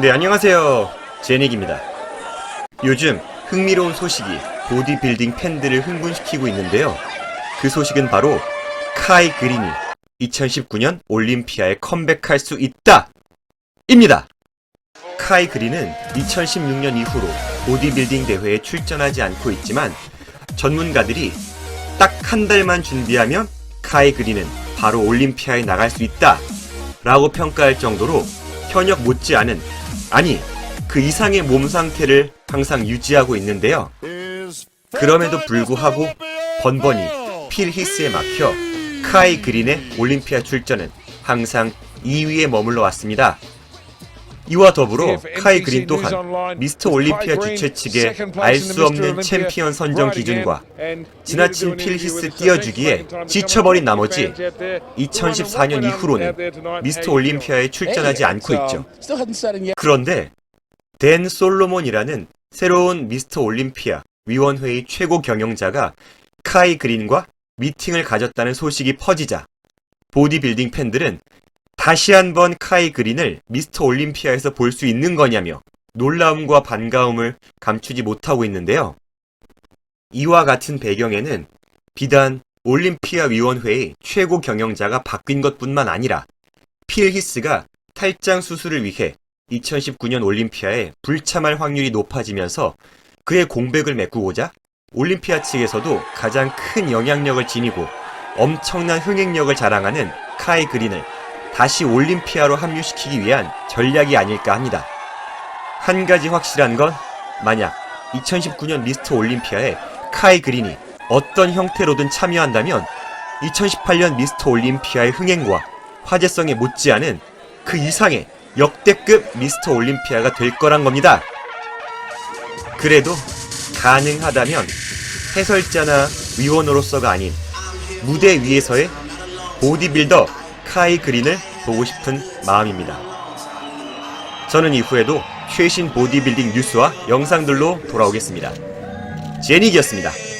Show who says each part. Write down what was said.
Speaker 1: 네, 안녕하세요. 제닉입니다. 요즘 흥미로운 소식이 보디빌딩 팬들을 흥분시키고 있는데요. 그 소식은 바로 카이 그린이 2019년 올림피아에 컴백할 수 있다! 입니다! 카이 그린은 2016년 이후로 보디빌딩 대회에 출전하지 않고 있지만 전문가들이 딱 한 달만 준비하면 카이 그린은 바로 올림피아에 나갈 수 있다! 라고 평가할 정도로 현역 못지않은 아니 그 이상의 몸 상태를 항상 유지하고 있는데요. 그럼에도 불구하고 번번이 필 히스에 막혀 카이 그린의 올림피아 출전은 항상 2위에 머물러 왔습니다. 이와 더불어 카이 그린 또한 미스터 올림피아 주최 측의 알 수 없는 챔피언 선정 기준과 지나친 필 히스 띄워주기에 지쳐버린 나머지 2014년 이후로는 미스터 올림피아에 출전하지 않고 있죠. 그런데 댄 솔로몬이라는 새로운 미스터 올림피아 위원회의 최고 경영자가 카이 그린과 미팅을 가졌다는 소식이 퍼지자 보디빌딩 팬들은 다시 한번 카이 그린을 미스터 올림피아에서 볼 수 있는 거냐며 놀라움과 반가움을 감추지 못하고 있는데요. 이와 같은 배경에는 비단 올림피아 위원회의 최고 경영자가 바뀐 것 뿐만 아니라 필 히스가 탈장 수술을 위해 2019년 올림피아에 불참할 확률이 높아지면서 그의 공백을 메꾸고자 올림피아 측에서도 가장 큰 영향력을 지니고 엄청난 흥행력을 자랑하는 카이 그린을 다시 올림피아로 합류시키기 위한 전략이 아닐까 합니다. 한 가지 확실한 건 만약 2019년 미스터 올림피아에 카이 그린이 어떤 형태로든 참여한다면 2018년 미스터 올림피아의 흥행과 화제성에 못지않은 그 이상의 역대급 미스터 올림피아가 될 거란 겁니다. 그래도 가능하다면 해설자나 위원으로서가 아닌 무대 위에서의 보디빌더 카이 그린을 보고 싶은 마음입니다. 저는 이후에도 최신 보디빌딩 뉴스와 영상들로 돌아오겠습니다. 제닉이었습니다.